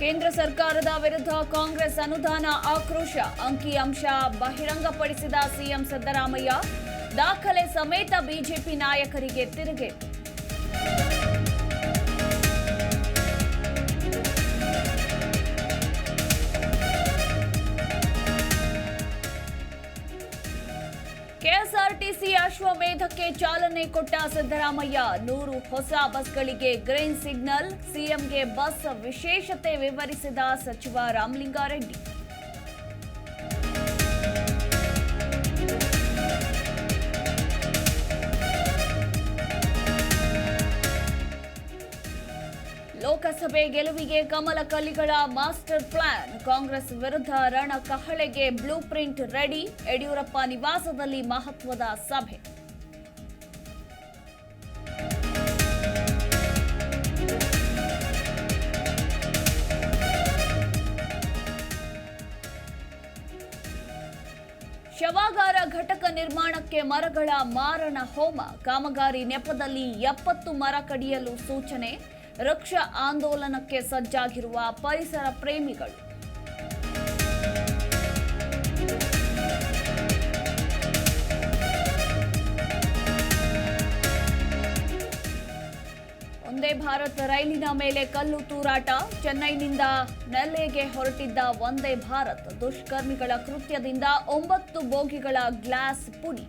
ಕೇಂದ್ರ ಸರ್ಕಾರದ ವಿರುದ್ಧ ಕಾಂಗ್ರೆಸ್ ಅನುದಾನ ಆಕ್ರೋಶ. ಅಂಕಿ ಅಂಶ ಬಹಿರಂಗಪಡಿಸಿದ ಸಿಎಂ ಸಿದ್ದರಾಮಯ್ಯ. ದಾಖಲೆ ಸಮೇತ ಬಿಜೆಪಿ ನಾಯಕರಿಗೆ ತಿರುಗೇಟು. ಕೆಎಸ್ಆರ್ಟಿಸಿ ಅಶ್ವಮೇಧಕ್ಕೆ ಚಾಲನೆ ಕೊಟ್ಟ ಸಿದ್ದರಾಮಯ್ಯ, ನೂರು ಹೊಸ ಬಸ್ಗಳಿಗೆ ಗ್ರೀನ್ ಸಿಗ್ನಲ್, ಸಿಎಂಗೆ ಬಸ್ ವಿಶೇಷತೆ ವಿವರಿಸಿದ ಸಚಿವ ರಾಮಲಿಂಗಾರೆಡ್ಡಿ. ಲೋಕಸಭೆ ಗೆಲುವಿಗೆ ಕಮಲ ಕಲಿಗಳ ಮಾಸ್ಟರ್ ಪ್ಲಾನ್. ಕಾಂಗ್ರೆಸ್ ವಿರುದ್ಧ ರಣ ಕಹಳೆಗೆ ಬ್ಲೂ ಪ್ರಿಂಟ್ ರೆಡಿ. ಯಡಿಯೂರಪ್ಪ ನಿವಾಸದಲ್ಲಿ ಮಹತ್ವದ ಸಭೆ. ಶವಾಗಾರ ಘಟಕ ನಿರ್ಮಾಣಕ್ಕೆ ಮರಗಳ ಮಾರಣ ಹೋಮ. ಕಾಮಗಾರಿ ನೆಪದಲ್ಲಿ ಎಪ್ಪತ್ತು ಮರ ಕಡಿಯಲು ಸೂಚನೆ. ವೃಕ್ಷ ಆಂದೋಲನಕ್ಕೆ ಸಜ್ಜಾಗಿರುವ ಪರಿಸರ ಪ್ರೇಮಿಗಳು. ಒಂದೇ ಭಾರತ್ ರೈಲಿನ ಮೇಲೆ ಕಲ್ಲು ತೂರಾಟ. ಚೆನ್ನೈನಿಂದ ನೆಲೆಗೆ ಹೊರಟಿದ್ದ ಒಂದೇ ಭಾರತ್ ದುಷ್ಕರ್ಮಿಗಳ ಕೃತ್ಯದಿಂದ ಒಂಬತ್ತು ಬೋಗಿಗಳ ಗ್ಲಾಸ್ ಪುಡಿ.